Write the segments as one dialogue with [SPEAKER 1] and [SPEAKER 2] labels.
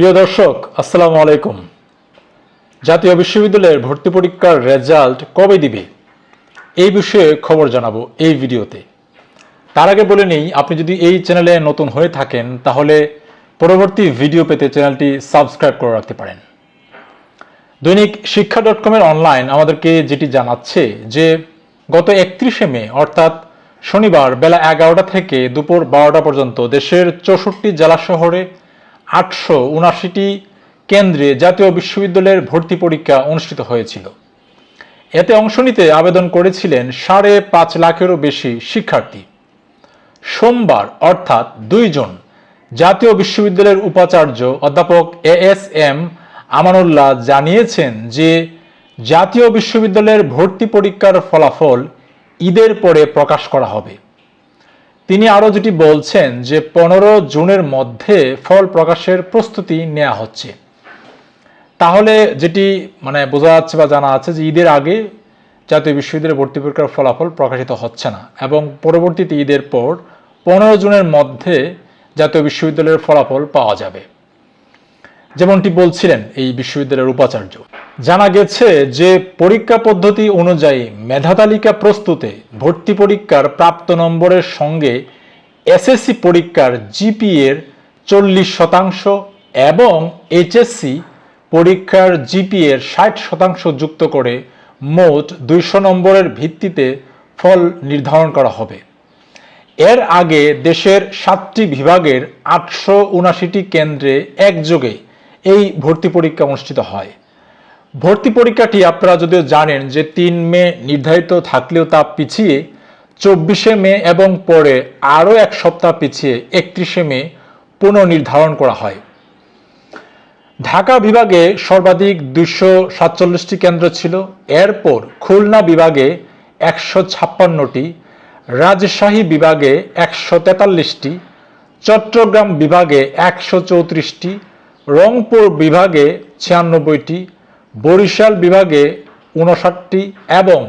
[SPEAKER 1] প্রিয় দর্শক, আসসালামু আলাইকুম। জাতীয় বিশ্ববিদ্যালয়ের ভর্তি পরীক্ষার রেজাল্ট কবে দিবে? এই বিষয়ে খবর জানাব এই ভিডিওতে। তার আগে বলে নেই, আপনি যদি এই চ্যানেলে নতুন হয়ে থাকেন, তাহলে পরবর্তী ভিডিও পেতে চ্যানেলটি সাবস্ক্রাইব করে রাখতে পারেন। দৈনিক শিক্ষা ডট কমের অনলাইন আমাদেরকে যেটি জানাচ্ছে যে, গত একত্রিশে মে, অর্থাৎ শনিবার বেলা এগারোটা থেকে দুপুর বারোটা পর্যন্ত দেশের চৌষট্টি জেলা শহরে আটশো উনাশিটি কেন্দ্রে জাতীয় বিশ্ববিদ্যালয়ের ভর্তি পরীক্ষা অনুষ্ঠিত হয়েছিল। এতে অংশ নিতে আবেদন করেছিলেন সাড়ে পাঁচ লাখেরও বেশি শিক্ষার্থী। সোমবার, অর্থাৎ দুইজন জাতীয় বিশ্ববিদ্যালয়ের উপাচার্য অধ্যাপক এ এস এম আমানুল্লাহ জানিয়েছেন যে, জাতীয় বিশ্ববিদ্যালয়ের ভর্তি পরীক্ষার ফলাফল ঈদের পরে প্রকাশ করা হবে। তিনি আরও যেটি বলছেন যে পনেরো জুনের মধ্যে ফল প্রকাশের প্রস্তুতি নেওয়া হচ্ছে। তাহলে যেটি মানে বোঝা যাচ্ছে বা জানা আছে যে ঈদের আগে জাতীয় বিশ্ববিদ্যালয়ের ভর্তি পরীক্ষার ফলাফল প্রকাশিত হচ্ছে না এবং পরবর্তীতে ঈদের পর পনেরো জুনের মধ্যে জাতীয় বিশ্ববিদ্যালয়ের ফলাফল পাওয়া যাবে। যেমনটি বলছিলেন এই বিশ্ববিদ্যালয়ের উপাচার্য। জানা গেছে যে পরীক্ষা পদ্ধতি অনুযায়ী মেধা তালিকা প্রস্তুতে ভর্তি পরীক্ষার প্রাপ্ত নম্বরের সঙ্গে এসএসসি পরীক্ষার জিপিএর চল্লিশ শতাংশ এবং এইচএসসি পরীক্ষার জিপিএর ষাট শতাংশ যুক্ত করে মোট দুইশো নম্বরের ভিত্তিতে ফল নির্ধারণ করা হবে। এর আগে দেশের সাতটি বিভাগের আটশো উনাশিটি কেন্দ্রে একযোগে এই ভর্তি পরীক্ষা অনুষ্ঠিত হয়। ভর্তি পরীক্ষাটি আপনারা যদিও জানেন যে তিন মে নির্ধারিত থাকলেও তা পিছিয়ে, চব্বিশে মে এবং পরে আরও এক সপ্তাহ পিছিয়ে একত্রিশে মে পুনর্নির্ধারণ করা হয়। ঢাকা বিভাগে সর্বাধিক দুশো সাতচল্লিশটি কেন্দ্র ছিল। এরপর খুলনা বিভাগে একশো ছাপ্পান্নটি, রাজশাহী বিভাগে একশো তেতাল্লিশটি, চট্টগ্রাম বিভাগে একশো চৌত্রিশটি, রংপুর বিভাগে ছিয়ানব্বইটি বরিশাল বিভাগে উনষাটটি এবং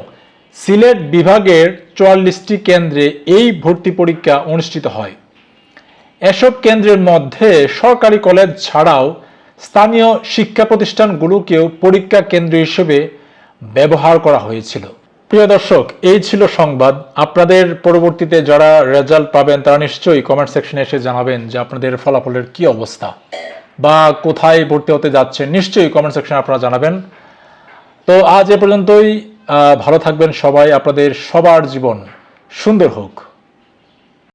[SPEAKER 1] সিলেট বিভাগের চুয়াল্লিশটি কেন্দ্রে এই ভর্তি পরীক্ষা অনুষ্ঠিত হয়। এসব কেন্দ্রের মধ্যে সরকারি কলেজ ছাড়াও স্থানীয় শিক্ষা প্রতিষ্ঠানগুলোকেও পরীক্ষা কেন্দ্র হিসেবে ব্যবহার করা হয়েছিল। প্রিয় দর্শক, এই ছিল সংবাদ। আপনাদের পরবর্তীতে যারা রেজাল্ট পাবেন তারা নিশ্চয়ই কমেন্ট সেকশনে এসে জানাবেন যে আপনাদের ফলাফলের কি অবস্থা। বা কোথায় ভর্তি হতে যাচ্ছে নিশ্চয়ই কমেন্ট সেকশনে আপনারা জানাবেন। তো আজ এ পর্যন্তই ভালো থাকবেন সবাই, আপনাদের সবার জীবন সুন্দর হোক।